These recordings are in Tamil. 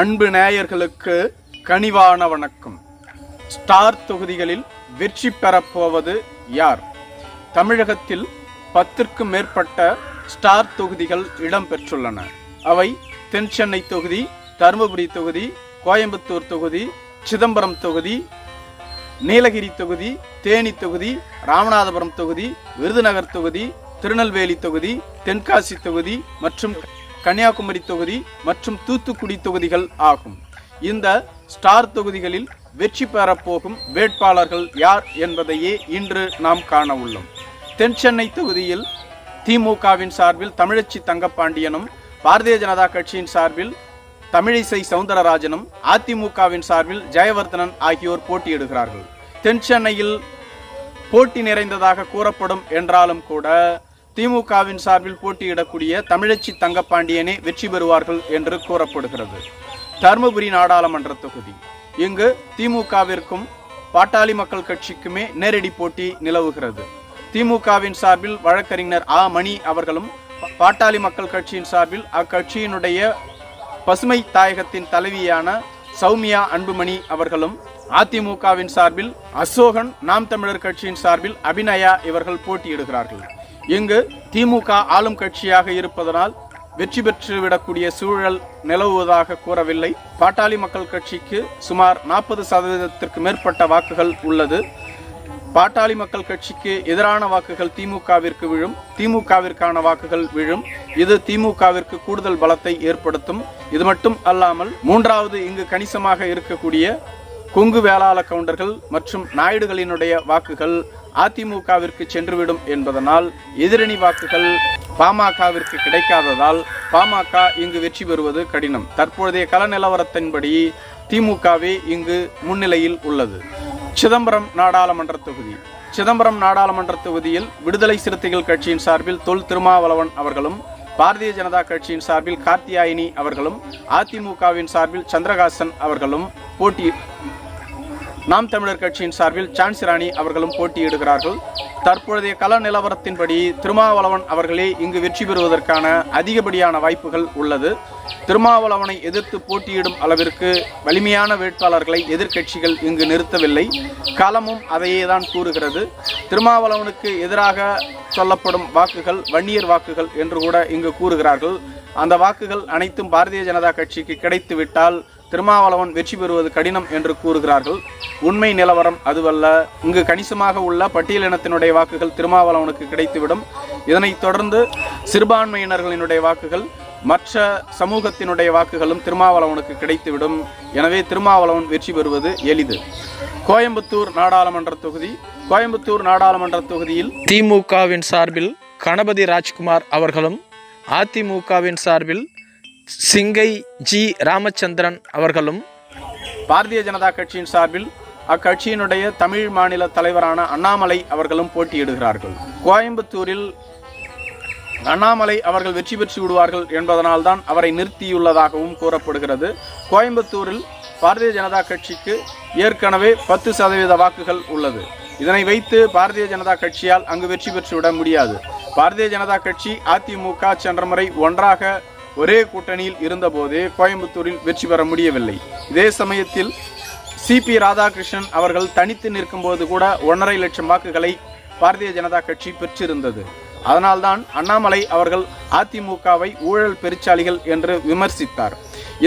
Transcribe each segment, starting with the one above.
அன்பு நேயர்களுக்கு கனிவான வணக்கம். ஸ்டார் தொகுதிகளில் வெற்றி பெறப்போவது யார்? தமிழகத்தில் பத்திற்கும் மேற்பட்ட ஸ்டார் தொகுதிகள் இடம்பெற்றுள்ளன அவை தென் சென்னை தொகுதி தருமபுரி தொகுதி கோயம்புத்தூர் தொகுதி சிதம்பரம் தொகுதி நீலகிரி தொகுதி தேனி தொகுதி ராமநாதபுரம் தொகுதி விருதுநகர் தொகுதி திருநெல்வேலி தொகுதி தென்காசி தொகுதி மற்றும் கன்னியாகுமரி தொகுதி மற்றும் தூத்துக்குடி தொகுதிகள் ஆகும். இந்த ஸ்டார் தொகுதிகளில் வெற்றி பெறப்போகும் வேட்பாளர்கள் யார் என்பதையே இன்று நாம் காண உள்ளோம். தென் சென்னை தொகுதியில் திமுகவின் சார்பில் தமிழச்சி தங்கப்பாண்டியனும் பாரதிய ஜனதா கட்சியின் சார்பில் தமிழிசை சவுந்தரராஜனும் அதிமுகவின் சார்பில் ஜெயவர்தனன் ஆகியோர் போட்டியிடுகிறார்கள். தென் சென்னையில் போட்டி நிறைந்ததாக கூறப்படும் என்றாலும் கூட திமுகவின் சார்பில் போட்டியிடக்கூடிய தமிழச்சி தங்கப்பாண்டியனே வெற்றி பெறுவார்கள் என்று கூறப்படுகிறது. தருமபுரி நாடாளுமன்ற தொகுதி. இங்கு திமுகவிற்கும் பாட்டாளி மக்கள் கட்சிக்குமே நேரடி போட்டி நிலவுகிறது. திமுகவின் சார்பில் வழக்கறிஞர் ஆ. மணி அவர்களும் பாட்டாளி மக்கள் கட்சியின் சார்பில் அக்கட்சியினுடைய பசுமை தாயகத்தின் தலைவியான சௌமியா அன்புமணி அவர்களும் அதிமுகவின் சார்பில் அசோகன் நாம் தமிழர் கட்சியின் சார்பில் அபிநயா இவர்கள் போட்டியிடுகிறார்கள். இங்கு திமுக ஆளும் கட்சியாக இருப்பதனால் வெற்றி பெற்றுவிடக்கூடிய சூழல் நிலவுவதாக கூறவில்லை. பாட்டாளி மக்கள் கட்சிக்கு சுமார் நாற்பது சதவீதத்திற்கு மேற்பட்ட வாக்குகள் உள்ளது. பாட்டாளி மக்கள் கட்சிக்கு எதிரான வாக்குகள் திமுகவிற்கு விழும் திமுகவிற்கான வாக்குகள் விழும். இது திமுகவிற்கு கூடுதல் பலத்தை ஏற்படுத்தும். இது மட்டும் அல்லாமல் மூன்றாவது இங்கு கணிசமாக இருக்கக்கூடிய கொங்கு வேளாள கவுண்டர்கள் மற்றும் நாயுடுகளினுடைய வாக்குகள் அதிமுகவிற்கு சென்றுவிடும் என்பதனால் எதிரணி வாக்குகள் பாமகவிற்கு கிடைக்காததால் பாமக இங்கு வெற்றி பெறுவது கடினம். தற்போதைய கள நிலவரத்தின்படி திமுகவே இங்கு முன்னிலையில் உள்ளது. சிதம்பரம் நாடாளுமன்ற தொகுதி. சிதம்பரம் நாடாளுமன்ற தொகுதியில் விடுதலை சிறுத்தைகள் கட்சியின் சார்பில் தொல் திருமாவளவன் அவர்களும் பாரதிய ஜனதா கட்சியின் சார்பில் கார்த்தியாயினி அவர்களும் அதிமுகவின் சார்பில் சந்திரகாசன் அவர்களும் போட்டி நாம் தமிழர் கட்சியின் சார்பில் சான்சி ராணி அவர்களும் போட்டியிடுகிறார்கள். தற்பொழுதைய கள நிலவரத்தின்படி திருமாவளவன் அவர்களே இங்கு வெற்றி பெறுவதற்கான அதிகப்படியான வாய்ப்புகள் உள்ளது. திருமாவளவனை எதிர்த்து போட்டியிடும் அளவிற்கு வலிமையான வேட்பாளர்களை எதிர்க்கட்சிகள் இங்கு நிறுத்தவில்லை. களமும் அதையே தான் கூறுகிறது. திருமாவளவனுக்கு எதிராக சொல்லப்படும் வாக்குகள் வன்னியர் வாக்குகள் என்று கூட இங்கு கூறுகிறார்கள். அந்த வாக்குகள் அனைத்தும் பாரதிய ஜனதா கட்சிக்கு கிடைத்துவிட்டால் திருமாவளவன் வெற்றி பெறுவது கடினம் என்று கூறுகிறார்கள். உண்மை நிலவரம் அதுவல்ல. இங்கு கணிசமாக உள்ள பட்டியலினத்தினுடைய வாக்குகள் திருமாவளவனுக்கு கிடைத்துவிடும். இதனைத் தொடர்ந்து சிறுபான்மையினர்களினுடைய வாக்குகள் மற்ற சமூகத்தினுடைய வாக்குகளும் திருமாவளவனுக்கு கிடைத்துவிடும். எனவே திருமாவளவன் வெற்றி பெறுவது எளிது. கோயம்புத்தூர் நாடாளுமன்ற தொகுதி. கோயம்புத்தூர் நாடாளுமன்ற தொகுதியில் திமுகவின் சார்பில் கணபதி ராஜ்குமார் அவர்களும் அதிமுகவின் சார்பில் சிங்கை ஜி ராமச்சந்திரன் அவர்களும் பாரதிய ஜனதா கட்சியின் சார்பில் அக்கட்சியினுடைய தமிழ் மாநில தலைவரான அண்ணாமலை அவர்களும் போட்டியிடுகிறார்கள். கோயம்புத்தூரில் அண்ணாமலை அவர்கள் வெற்றி பெற்று விடுவார்கள் என்பதனால்தான் அவரை நிறுத்தியுள்ளதாகவும் கூறப்படுகிறது. கோயம்புத்தூரில் பாரதிய ஜனதா கட்சிக்கு ஏற்கனவே பத்து சதவீத வாக்குகள் உள்ளது. இதனை வைத்து பாரதிய ஜனதா கட்சியால் அங்கு வெற்றி பெற்றுவிட முடியாது. பாரதிய ஜனதா கட்சி அதிமுக சென்ற முறை ஒன்றாக ஒரே கூட்டணியில் இருந்தபோதே கோயம்புத்தூரில் வெற்றி பெற முடியவில்லை. இதே சமயத்தில் சிபி ராதாகிருஷ்ணன் அவர்கள் தனித்து நிற்கும்போது கூட ஒன்றரை லட்சம் வாக்குகளை பாரதிய ஜனதா கட்சி பெற்றிருந்தது. அதனால்தான் அண்ணாமலை அவர்கள் அதிமுகவை ஊழல் பெருச்சாளிகள் என்று விமர்சித்தார்.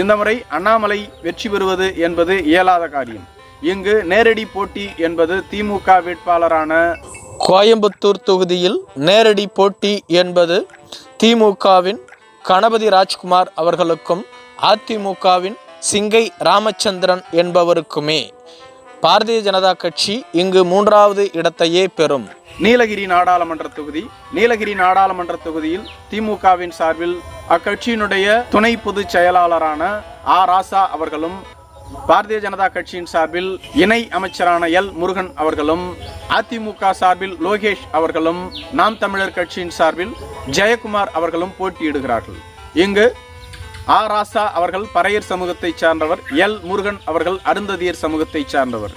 இந்த முறை அண்ணாமலை வெற்றி பெறுவது என்பது இயலாத காரியம். இங்கு நேரடி போட்டி என்பது திமுக வேட்பாளரான கோயம்புத்தூர் தொகுதியில் நேரடி போட்டி என்பது திமுகவின் கணபதி ராஜ்குமார் அவர்களுக்கும் அதிமுகவின் சிங்கை ராமச்சந்திரன் என்பவருக்குமே பாரதிய ஜனதா கட்சி இங்கு மூன்றாவது இடத்தையே பெறும். நீலகிரி நாடாளுமன்ற தொகுதி நீலகிரி நாடாளுமன்ற தொகுதியில் திமுகவின் சார்பில் அக்கட்சியினுடைய துணை பொதுச் செயலாளரான ஆ. ராசா அவர்களும் பாரதிய ஜனதா கட்சியின் சார்பில் இணை அமைச்சரான எல். முருகன் அவர்களும் அதிமுக சார்பில் லோகேஷ் அவர்களும் நாம் தமிழர் கட்சியின் சார்பில் ஜெயக்குமார் அவர்களும் போட்டியிடுகிறார்கள். இங்கு ஆ ராசா அவர்கள் பறையர் சமூகத்தைச் சார்ந்தவர் எல். முருகன் அவர்கள் அருந்ததியர் சமூகத்தைச் சார்ந்தவர்.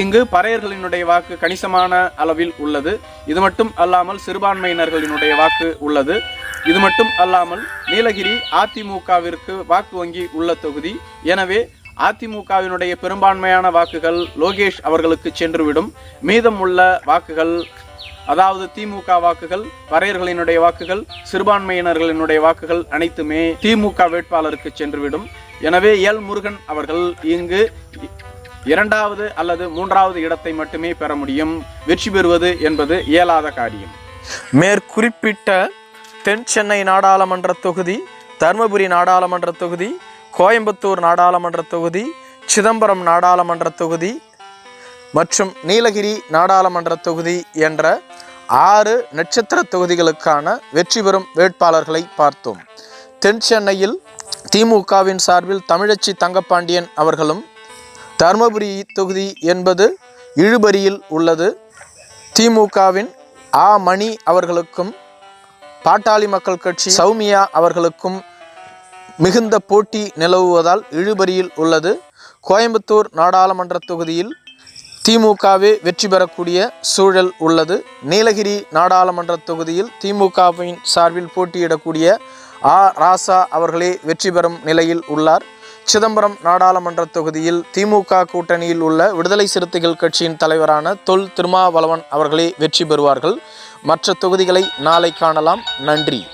இங்கு பறையர்களினுடைய வாக்கு கணிசமான அளவில் உள்ளது. இது மட்டும் அல்லாமல் சிறுபான்மையினர்களினுடைய வாக்கு உள்ளது. இது மட்டும் அல்லாமல் நீலகிரி அதிமுகவிற்கு வாக்கு வங்கி உள்ள தொகுதி. எனவே அதிமுகவினுடைய பெரும்பான்மையான வாக்குகள் லோகேஷ் அவர்களுக்கு சென்றுவிடும். மீதம் உள்ள வாக்குகள் அதாவது திமுக வாக்குகள் வரையர்களினுடைய வாக்குகள் சிறுபான்மையினர்களினுடைய வாக்குகள் அனைத்துமே திமுக வேட்பாளருக்கு சென்றுவிடும். எனவே எல். முருகன் அவர்கள் இங்கு இரண்டாவது அல்லது மூன்றாவது இடத்தை மட்டுமே பெற முடியும். வெற்றி பெறுவது என்பது இயலாத காரியம். மேற்குறிப்பிட்ட தென் சென்னை நாடாளுமன்ற தொகுதி தருமபுரி நாடாளுமன்ற தொகுதி கோயம்புத்தூர் நாடாளுமன்ற தொகுதி சிதம்பரம் நாடாளுமன்ற தொகுதி மற்றும் நீலகிரி நாடாளுமன்ற தொகுதி என்ற ஆறு நட்சத்திர தொகுதிகளுக்கான வெற்றி பெறும் வேட்பாளர்களை பார்த்தோம். தென் சென்னையில் திமுகவின் சார்பில் தமிழச்சி தங்கப்பாண்டியன் அவர்களும் தருமபுரி தொகுதி என்பது இழுபறியில் உள்ளது. திமுகவின் ஆ மணி அவர்களுக்கும் பாட்டாளி மக்கள் கட்சி சௌமியா அவர்களுக்கும் மிகுந்த போட்டி நிலவுவதால் இழுபறியில் உள்ளது. கோயம்புத்தூர் நாடாளுமன்ற தொகுதியில் திமுகவே வெற்றி பெறக்கூடிய சூழல் உள்ளது. நீலகிரி நாடாளுமன்ற தொகுதியில் திமுகவின் சார்பில் போட்டியிடக்கூடிய ஆ. ராசா அவர்களே வெற்றி பெறும் நிலையில் உள்ளார். சிதம்பரம் நாடாளுமன்ற தொகுதியில் திமுக கூட்டணியில் உள்ள விடுதலை சிறுத்தைகள் கட்சியின் தலைவரான தொல் திருமாவளவன் அவர்களே வெற்றி பெறுவார்கள். மற்ற தொகுதிகளை நாளை காணலாம். நன்றி.